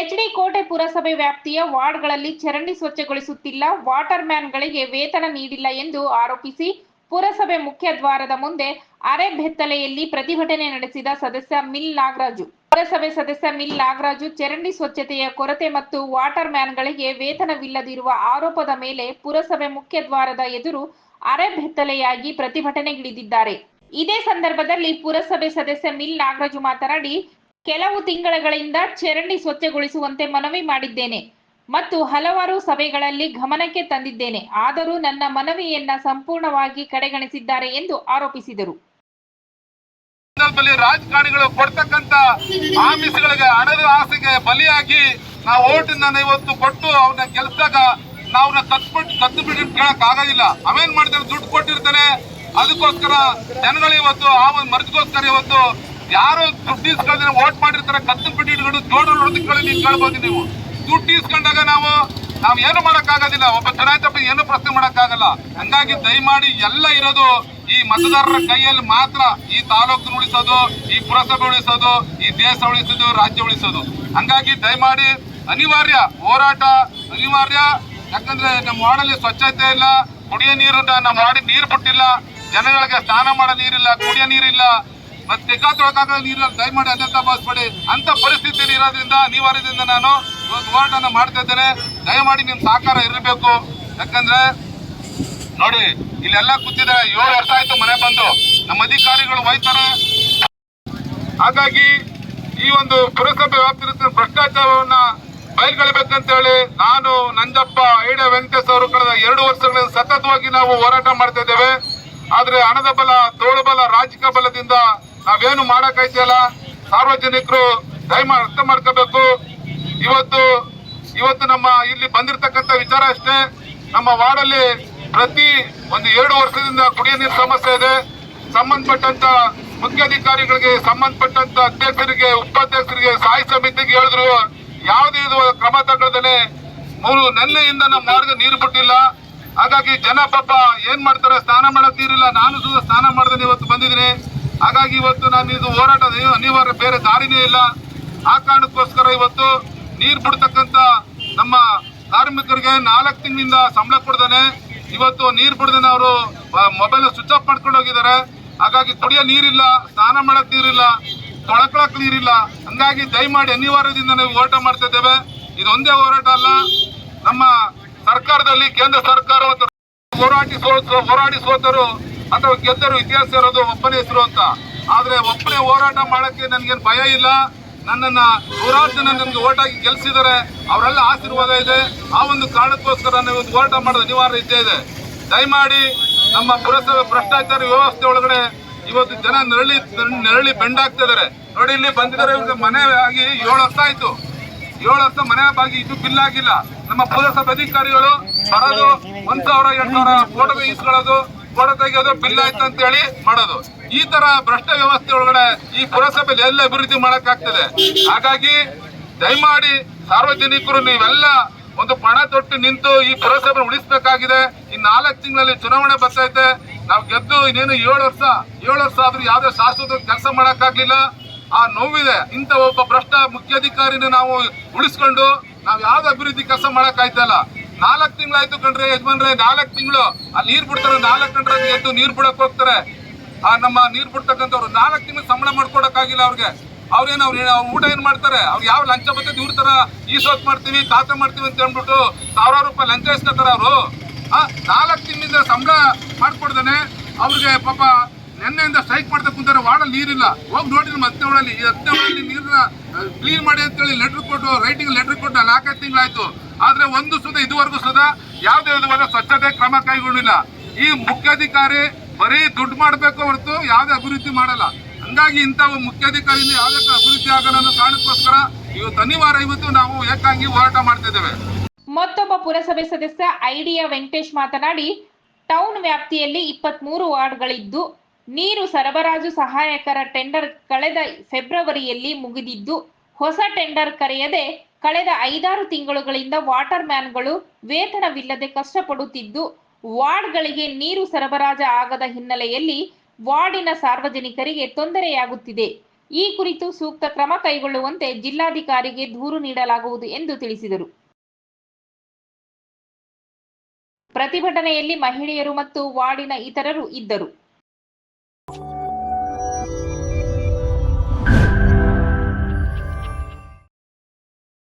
HD ಕೋಟೆ ಪುರಸಭೆ ವ್ಯಾಪ್ತಿಯ ವಾರ್ಡ್ಗಳಲ್ಲಿ ಚರಂಡಿ ಸ್ವಚ್ಛಗೊಳಿಸುತ್ತಿಲ್ಲ, ವಾಟರ್ ಮ್ಯಾನ್ಗಳಿಗೆ ವೇತನ ನೀಡಿಲ್ಲ ಎಂದು ಆರೋಪಿಸಿ ಪುರಸಭೆ ಮುಖ್ಯ ದ್ವಾರದ ಮುಂದೆ ಅರೆ ಬೆತ್ತಲೆಯಲ್ಲಿ ಪ್ರತಿಭಟನೆ ನಡೆಸಿದ ಸದಸ್ಯ ಮಿಲ್ ನಾಗರಾಜು. ಪುರಸಭೆ ಸದಸ್ಯ ಮಿಲ್ ನಾಗರಾಜು ಚರಂಡಿ ಸ್ವಚ್ಛತೆಯ ಕೊರತೆ ಮತ್ತು ವಾಟರ್ ಮ್ಯಾನ್ಗಳಿಗೆ ವೇತನವಿಲ್ಲದಿರುವ ಆರೋಪದ ಮೇಲೆ ಪುರಸಭೆ ಮುಖ್ಯ ದ್ವಾರದ ಎದುರು ಅರೆ ಬೆತ್ತಲೆಯಾಗಿ ಪ್ರತಿಭಟನೆಗಿಳಿದಿದ್ದಾರೆ. ಇದೇ ಸಂದರ್ಭದಲ್ಲಿ ಪುರಸಭೆ ಸದಸ್ಯ ಮಿಲ್ ನಾಗರಾಜು ಮಾತನಾಡಿ ಕೆಲವು ತಿಂಗಳುಗಳಿಂದ ಚರಂಡಿ ಸ್ವಚ್ಛಗೊಳಿಸುವಂತೆ ಮನವಿ ಮಾಡಿದ್ದೇನೆ ಮತ್ತು ಹಲವಾರು ಸಭೆಗಳಲ್ಲಿ ಗಮನಕ್ಕೆ ತಂದಿದ್ದೇನೆ. ಆದರೂ ನನ್ನ ಮನವಿಯನ್ನ ಸಂಪೂರ್ಣವಾಗಿ ಕಡೆಗಣಿಸಿದ್ದಾರೆ ಎಂದು ಆರೋಪಿಸಿದರು. ರಾಜಕಾರಣಿಗಳು ಕೊಡ್ತಕ್ಕಂತ ಆಮಿಸ್ಗಳಿಗೆ ಹಣದ ಆಸೆಗೆ ಬಲಿಯಾಗಿ ನಾವು ಓಟಿನ ಇವತ್ತು ಕೊಟ್ಟು ಅವ್ರನ್ನ ಗೆಲ್ಸಿದಾಗ ನಾವು ಕತ್ಬಿಟ್ಟು ಕತ್ತು ಬಿಟ್ಟು ಕೇಳಕ್ ಆಗೋದಿಲ್ಲ. ಅವೇನ್ ಮಾಡ್ತಾರೆ ದುಡ್ಡು ಕೊಟ್ಟಿರ್ತಾನೆ. ಅದಕ್ಕೋಸ್ಕರ ಜನಗಳು ಇವತ್ತು ಆ ಒಂದು ಮರ್ಜಿಗೋಸ್ಕರ ಇವತ್ತು ಯಾರು ದುಡ್ಡು ಇಸ್ಕೊಂಡ್ರೆ ಓಟ್ ಮಾಡಿರ್ತಾರೆ, ಕತ್ತು ಬಿಟ್ಟು ಇಟ್ಕೊಂಡು ಜೋಡು ನೋಡೋದಕ್ಕೆ ನೀವು ಕೇಳ್ಬೋದು ನೀವು. ದುಡ್ಡು ಇಸ್ಕೊಂಡಾಗ ನಾವು ನಾವು ಏನು ಮಾಡೋಕ್ಕಾಗೋದಿಲ್ಲ. ಒಬ್ಬ ಚುನಾಯಿತ ಏನು ಪ್ರಶ್ನೆ ಮಾಡೋಕ್ಕಾಗಲ್ಲ. ಹಂಗಾಗಿ ದಯಮಾಡಿ ಎಲ್ಲ ಇರೋದು ಈ ಮತದಾರರ ಕೈಯಲ್ಲಿ ಮಾತ್ರ. ಈ ತಾಲೂಕು ಉಳಿಸೋದು, ಈ ಪುರಸಭೆ ಉಳಿಸೋದು, ಈ ದೇಶ ಉಳಿಸೋದು, ರಾಜ್ಯ ಉಳಿಸೋದು. ಹಂಗಾಗಿ ದಯಮಾಡಿ ಅನಿವಾರ್ಯ ಹೋರಾಟ, ಅನಿವಾರ್ಯ. ಯಾಕಂದ್ರೆ ನಮ್ಮ ವಾರ್ಡಲ್ಲಿ ಸ್ವಚ್ಛತೆ ಇಲ್ಲ, ಕುಡಿಯೋ ನೀರು, ನಮ್ಮ ವಾರ್ಡಿಗೆ ನೀರು ಬಿಟ್ಟಿಲ್ಲ. ಜನಗಳಿಗೆ ಸ್ನಾನ ಮಾಡೋ ನೀರಿಲ್ಲ, ಕುಡಿಯೋ ನೀರಿಲ್ಲ. ಮತ್ತೆ ತೆಗ್ಗಾ ತೊಳಕಾಗ ನೀರು ದಯಮಾಡಿ ಅನ್ಯತಾ ಭಾವಿಸ್ಬೇಡಿ ಅಂತ ಪರಿಸ್ಥಿತಿಯಲ್ಲಿ ಇರೋದ್ರಿಂದ ಅನಿವಾರ್ಯದಿಂದ ನಾನು ಇವತ್ತು ಹೋರಾಟನ ಮಾಡ್ತಾ ಇದ್ದೇನೆ. ದಯಮಾಡಿ ನಿಮ್ಮ ಸಹಕಾರ ಇರಬೇಕು. ಯಾಕಂದ್ರೆ, ನೋಡಿ, ಇಲ್ಲೆಲ್ಲ ಕೂತಿದ್ದಾರೆ. ಏಳು ವರ್ಷ ಆಯ್ತು ಮನೆ ಬಂದು. ನಮ್ಮ ಅಧಿಕಾರಿಗಳು ಹೋಯ್ತಾರೆ. ಹಾಗಾಗಿ ಈ ಒಂದು ಪುರಸಭೆ ವ್ಯಾಪ್ತಿ ಭ್ರಷ್ಟಾಚಾರವನ್ನ ಬಯಲ್ಗಳಿಬೇಕಂತ ಹೇಳಿ ನಾನು, ನಂಜಪ್ಪ, ಐಡೆ ವೆಂಕಟೇಶ್ ಅವರು ಕಳೆದ ಎರಡು ವರ್ಷಗಳಿಂದ ಸತತವಾಗಿ ನಾವು ಹೋರಾಟ ಮಾಡ್ತಾ ಇದ್ದೇವೆ. ಆದ್ರೆ ಹಣದ ಬಲ, ತೋಳು ಬಲ, ರಾಜಕೀಯ ಬಲದಿಂದ ನಾವೇನು ಮಾಡಕ್ಕಾಯ್ತಿಲ್ಲ? ಸಾರ್ವಜನಿಕರು ದಯಮ ಅರ್ಥ ಮಾಡ್ಕೋಬೇಕು. ಇವತ್ತು ಇವತ್ತು ನಮ್ಮ ಇಲ್ಲಿ ಬಂದಿರತಕ್ಕಂತ ವಿಚಾರ ಅಷ್ಟೇ. ನಮ್ಮ ವಾರ್ಡಲ್ಲಿ ಪ್ರತಿ ಒಂದು ಎರಡು ವರ್ಷದಿಂದ ಕುಡಿಯ ನೀರು ಸಮಸ್ಯೆ ಇದೆ. ಸಂಬಂಧಪಟ್ಟಂತ ಮುಖ್ಯಾಧಿಕಾರಿಗಳಿಗೆ ಸಂಬಂಧಪಟ್ಟಂತ ಅಧ್ಯಕ್ಷರಿಗೆ, ಉಪಾಧ್ಯಕ್ಷರಿಗೆ ಸ್ಥಾಯಿ ಸಮಿತಿಗೆ ಹೇಳಿದ್ರು, ಯಾವುದೇ ಇದು ಕ್ರಮ ತಗೊಳ್ಳದೇ ಮೂರು ನೆನ್ನೆಯಿಂದ ನಮ್ಮ ಮಾರ್ಗ ನೀರು ಬಿಟ್ಟಿಲ್ಲ. ಹಾಗಾಗಿ ಜನ ಪಾಪ ಏನ್ ಮಾಡ್ತಾರೆ? ಸ್ನಾನ ಮಾಡಕ್ ನೀರಿಲ್ಲ. ನಾನು ಸ್ನಾನ ಮಾಡ್ದೇನೆ ಇವತ್ತು ಬಂದಿದ್ದೀನಿ. ಹಾಗಾಗಿ ಇವತ್ತು ನಾನು ಇದು ಹೋರಾಟ ಅನಿವಾರ್ಯ ಬೇರೆ ದಾರಿನೇ ಇಲ್ಲ. ಆ ಕಾರಣಕ್ಕೋಸ್ಕರ ಇವತ್ತು ನೀರು ಬಿಡ್ತಕ್ಕಂತ ನಮ್ಮ ಕಾರ್ಮಿಕರಿಗೆ ನಾಲ್ಕು ತಿಂಗಳಿಂದ ಸಂಬಳ ಕೊಡ್ದಾನೆ. ಇವತ್ತು ನೀರು ಬಿಡ್ದೇನೆ ಅವರು ಮೊಬೈಲ್ ಸ್ವಿಚ್ ಆಫ್ ಮಾಡ್ಕೊಂಡು ಹೋಗಿದ್ದಾರೆ. ಹಾಗಾಗಿ ಕುಡಿಯೋ ನೀರಿಲ್ಲ, ಸ್ನಾನ ಮಾಡಕ್ ನೀರಿಲ್ಲ, ತೊಳಕೊಳಕ್ ನೀರಿಲ್ಲ. ಹಂಗಾಗಿ ದಯಮಾಡಿ ಅನಿವಾರ್ಯದಿಂದ ನಾವು ಹೋರಾಟ ಮಾಡ್ತಾ ಇದ್ದೇವೆ. ಇದೊಂದೇ ಹೋರಾಟ ಅಲ್ಲ. ನಮ್ಮ ಸರ್ಕಾರದಲ್ಲಿ ಕೇಂದ್ರ ಸರ್ಕಾರ ಹೋರಾಟಿ ಸೋತ ಹೋರಾಡಿ ಅಥವಾ ಗೆದ್ದರು ಇತಿಹಾಸ ಇರೋದು ಒಬ್ಬನೇ ಹೆಸರು ಅಂತ. ಆದ್ರೆ ಒಬ್ಬನೇ ಹೋರಾಟ ಮಾಡಕ್ಕೆ ನನ್ಗೇನು ಭಯ ಇಲ್ಲ. ನನ್ನನ್ನ ನೂರಾರು ಜನ ನನ್ಗೆ ಓಟಾಗಿ ಗೆಲ್ಸಿದ್ದಾರೆ ಅವರೆಲ್ಲ ಆಶೀರ್ವಾದ ಇದೆ. ಆ ಒಂದು ಕಾರಣಕ್ಕೋಸ್ಕರ ನಾವು ಇವತ್ತು ಹೋರಾಟ ಮಾಡೋದು ಅನಿವಾರ್ಯ ಇದ್ದೇ ಇದೆ. ದಯಮಾಡಿ ನಮ್ಮ ಪುರಸಭೆ ಭ್ರಷ್ಟಾಚಾರ ವ್ಯವಸ್ಥೆ ಒಳಗಡೆ ಇವತ್ತು ಜನ ನರಳಿ ನರಳಿ ಬೆಂಡಾಗ್ತಾ ನೋಡಿ ಇಲ್ಲಿ ಬಂದಿದ್ದಾರೆ ಮನೆ ಆಗಿ ಏಳು ವರ್ಷ ಆಯ್ತು. ಏಳು ವರ್ಷ ಮನೆ ಬಾಗಿ ಇದು ಬಿಲ್ ಆಗಿಲ್ಲ. ನಮ್ಮ ಪುರಸಭೆ ಅಧಿಕಾರಿಗಳು ಬರೋದು ಒಂದ್ ಸಾವಿರ, ಎರಡ್ ಸಾವಿರ ಫೋಟೋ ಇಸ್ಕೊಳ್ಳೋದು ಫೋಟೋ ತೆಗೆಯೋದು ಬಿಲ್ ಆಯ್ತು ಅಂತ ಹೇಳಿ ಮಾಡೋದು. ಈ ತರ ಭ್ರಷ್ಟ ವ್ಯವಸ್ಥೆ ಒಳಗಡೆ ಈ ಪುರಸಭೆಯಲ್ಲಿ ಎಲ್ಲ ಅಭಿವೃದ್ಧಿ ಮಾಡಕ್ ಆಗ್ತದೆ ಹಾಗಾಗಿ ದಯಮಾಡಿ ಸಾರ್ವಜನಿಕರು ನೀವೆಲ್ಲ ಒಂದು ಪಣ ತೊಟ್ಟು ನಿಂತು ಈ ಪುರಸಭೆ ಉಳಿಸಬೇಕಾಗಿದೆ. ಈ ನಾಲ್ಕು ತಿಂಗಳಲ್ಲಿ ಚುನಾವಣೆ ಬರ್ತೈತೆ ನಾವು ಗೆದ್ದು ಇನ್ನೇನು ಏಳು ವರ್ಷ ಏಳು ವರ್ಷ ಆದ್ರೂ ಯಾವ್ದೇ ಶಾಶ್ವತ ಕೆಲಸ ಮಾಡಕ್ಕಾಗ್ಲಿಲ್ಲ. ಆ ನೋವಿದೆ. ಇಂಥ ಒಬ್ಬ ಭ್ರಷ್ಟ ಮುಖ್ಯಾಧಿಕಾರಿನ ನಾವು ಉಳಿಸ್ಕೊಂಡು ನಾವು ಯಾವ್ದು ಅಭಿವೃದ್ಧಿ ಕೆಲಸ ಮಾಡಕ್ ಆಯ್ತಲ್ಲ ನಾಲ್ಕು ತಿಂಗಳಾಯ್ತು ಕಣ್ರಿ ಯಜಮಾನ್ರೆ, ನಾಲ್ಕು ತಿಂಗಳು. ಅಲ್ಲಿ ನೀರು ಬಿಡ್ತಾರೆ, ನಾಲ್ಕು ಗಂಟೆ ಎದ್ದು ನೀರು ಬಿಡಕ್ ಹೋಗ್ತಾರೆ. ಆ ನಮ್ಮ ನೀರು ಬಿಡ್ತಕ್ಕಂಥವ್ರು ನಾಲ್ಕು ತಿಂಗಳು ಸಂಬಳ ಮಾಡ್ಕೊಡಕ್ಕಾಗಿಲ್ಲ ಅವ್ರಿಗೆ. ಅವ್ರೇನು, ಅವ್ರು ಊಟ ಏನು ಮಾಡ್ತಾರೆ? ಅವ್ರು ಯಾವ ಲಂಚ ಬರ್ತದೆ ಇವ್ರ ತರ ಈ ಸೋತ್ ಮಾಡ್ತೀವಿ, ಖಾತೆ ಮಾಡ್ತೀವಿ ಅಂತ ಹೇಳ್ಬಿಟ್ಟು ಸಾವಿರಾರು ರೂಪಾಯಿ ಲಂಚ ಇಸ್ಕೊತಾರ ಅವರು. ನಾಲ್ಕು ತಿಂಗಳಿಂದ ಸಂಬಳ ಮಾಡ್ಕೊಡ್ದೇನೆ ಅವ್ರಿಗೆ ಪಾಪ ನಿನ್ನೆಯಿಂದ ಸ್ಟ್ರೈಕ್ ಮಾಡ್ತಾ ಕುಂತಾರೆ ವಾರ್ಡಲ್ಲಿ ನೀರಿಲ್ಲ. ಹೋಗಿ ನೋಡಿದ್ರೆ ಮತ್ತೆ ಒಳಲ್ಲಿ ಈ ಹತ್ತೆ ಒಳಲ್ಲಿ ನೀರನ್ನ ಕ್ಲೀನ್ ಮಾಡಿ ಅಂತೇಳಿ ಲೆಟರ್ ಕೊಟ್ಟು ರೈಟಿಂಗ್ ಲೆಟರ್ ಕೊಟ್ಟು ನಾಲ್ಕೈದು ತಿಂಗಳಾಯ್ತು. ಆದ್ರೆ ಒಂದು ಸುದ ಇದುವರೆಗೂ ಸುದ ಯಾವುದೇ ವಿಧವಾದ ಸ್ವಚ್ಛತೆ ಕ್ರಮ ಕೈಗೊಂಡಿಲ್ಲ ಈ ಮುಖ್ಯಾಧಿಕಾರಿ ಬರೀ ದುಡ್ಡು ಮಾಡಬೇಕು ಹೊರತು ಯಾವುದೇ ಅಭಿವೃದ್ಧಿ ಮಾಡಲ್ಲ. ಹಂಗಾಗಿ ಇಂಥ ಮುಖ್ಯಾಧಿಕಾರಿಯಿಂದ ಯಾವುದೇ ಅಭಿವೃದ್ಧಿ ಆಗಲ್ಲ ಅನ್ನೋ ಕಾರಣಕ್ಕೋಸ್ಕರ ಇವತ್ತು ಅನಿವಾರ್ಯ ಇವತ್ತು ನಾವು ಏಕಾಂಗಿ ಹೋರಾಟ ಮಾಡ್ತಿದ್ದೇವೆ ಮತ್ತೊಬ್ಬ ಪುರಸಭೆ ಸದಸ್ಯ ಐಡಿಯ ವೆಂಕಟೇಶ್ ಮಾತನಾಡಿ, ಟೌನ್ ವ್ಯಾಪ್ತಿಯಲ್ಲಿ ಇಪ್ಪತ್ಮೂರು ವಾರ್ಡ್ಗಳಿದ್ದು, ನೀರು ಸರಬರಾಜು ಸಹಾಯಕರ ಟೆಂಡರ್ ಕಳೆದ ಫೆಬ್ರವರಿಯಲ್ಲಿ ಮುಗಿದಿದ್ದು, ಹೊಸ ಟೆಂಡರ್ ಕರೆಯದೆ ಕಳೆದ ಐದಾರು ತಿಂಗಳುಗಳಿಂದ ವಾಟರ್ ಮ್ಯಾನ್ಗಳು ವೇತನವಿಲ್ಲದೆ ಕಷ್ಟಪಡುತ್ತಿದ್ದು, ವಾರ್ಡ್ಗಳಿಗೆ ನೀರು ಸರಬರಾಜು ಆಗದ ಹಿನ್ನೆಲೆಯಲ್ಲಿ ವಾರ್ಡಿನ ಸಾರ್ವಜನಿಕರಿಗೆ ತೊಂದರೆಯಾಗುತ್ತಿದೆ. ಈ ಕುರಿತು ಸೂಕ್ತ ಕ್ರಮ ಕೈಗೊಳ್ಳುವಂತೆ ಜಿಲ್ಲಾಧಿಕಾರಿಗೆ ದೂರು ನೀಡಲಾಗುವುದು ಎಂದು ತಿಳಿಸಿದರು. ಪ್ರತಿಭಟನೆಯಲ್ಲಿ ಮಹಿಳೆಯರು ಮತ್ತು ವಾರ್ಡಿನ ಇತರರು ಇದ್ದರು.